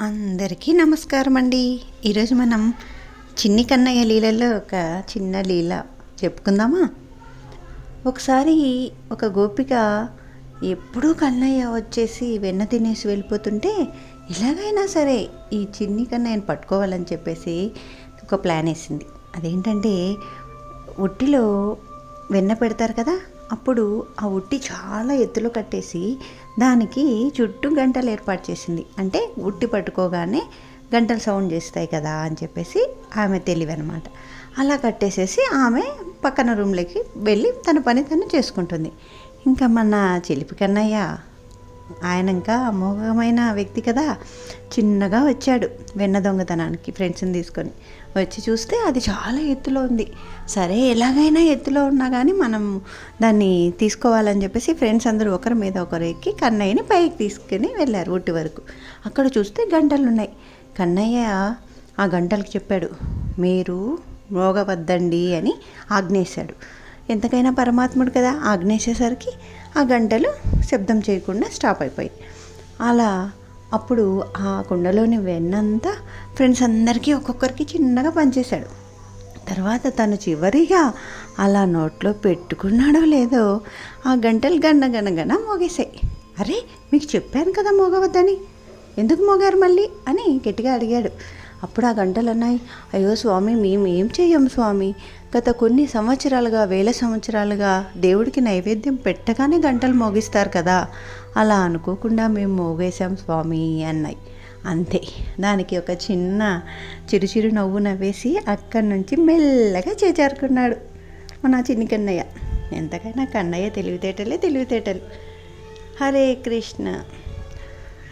అందరికీ నమస్కారం అండి ఈరోజు మనం చిన్ని కన్నయ్య లీలలో ఒక చిన్న లీల చెప్పుకుందామా? ఒకసారి ఒక గోపిక ఎప్పుడూ కన్నయ్య వచ్చేసి వెన్న తినేసి వెళ్ళిపోతుంటే ఎలాగైనా సరే ఈ చిన్ని కన్నయ్యను పట్టుకోవాలని చెప్పేసి ఒక ప్లాన్ వేసింది. అదేంటంటే ఒట్టిలో వెన్న పెడతారు కదా అప్పుడు ఆ ఉట్టి చాలా ఎత్తులో కట్టేసి దానికి చుట్టూ గంటలు ఏర్పాటు చేసింది. అంటే ఉట్టి పట్టుకోగానే గంటలు సౌండ్ చేస్తాయి కదా అని చెప్పేసి ఆమె తెలివనమాట. అలా కట్టేసేసి ఆమె పక్కన రూమ్లోకి వెళ్ళి తన పని తను చేసుకుంటుంది. ఇంకా మన చిలిపి కన్నయ్య ఆయన ఇంకా అమోఘమైన వ్యక్తి కదా. చిన్నగా వచ్చాడు వెన్న దొంగతనానికి ఫ్రెండ్స్ని తీసుకొని. వచ్చి చూస్తే అది చాలా ఎత్తులో ఉంది. సరే ఎలాగైనా ఎత్తులో ఉన్నా కానీ మనం దాన్ని తీసుకోవాలని చెప్పేసి ఫ్రెండ్స్ అందరూ ఒకరి మీద ఒకరు ఎక్కి కన్నయ్యని పైకి తీసుకుని వెళ్ళారు ఊటి వరకు. అక్కడ చూస్తే గంటలు ఉన్నాయి కన్నయ్య ఆ గంటలకు చెప్పాడు మీరు మోగవద్దండి అని ఆజ్ఞేశాడు. ఎంతకైనా పరమాత్ముడు కదా ఆజ్ఞేసేసరికి ఆ గంటలు శబ్దం చేయకుండా స్టాప్ అయిపోయాయి అలా అప్పుడు ఆ కుండలోని వెన్నంతా ఫ్రెండ్స్ అందరికీ ఒక్కొక్కరికి చిన్నగా పనిచేశాడు. తర్వాత తను చివరిగా అలా నోట్లో పెట్టుకున్నాడో లేదో ఆ గంటలు గన్న మోగేశాయి. అరే మీకు చెప్పాను కదా మోగవద్దని? ఎందుకు మోగారు మళ్ళీ? అని గట్టిగా అడిగాడు. అప్పుడు ఆ గంటలన్నాయి. అయ్యో స్వామి మేము ఏం చెయ్యం స్వామి? గత కొన్ని సంవత్సరాలుగా వేల సంవత్సరాలుగా దేవుడికి నైవేద్యం పెట్టగానే గంటలు మోగిస్తారు కదా. అలా అనుకోకుండా మేము మోగేశాం స్వామి అన్నాయి. అంతే. దానికి ఒక చిన్న చిరుచిరు నవ్వు నవ్వేసి అక్కడి నుంచి మెల్లగా చేజారుకున్నాడు మన చిన్ని కన్నయ్య. ఎంతకైనా కన్నయ్య తెలివితేటలే తెలివితేటలు. హరే కృష్ణ.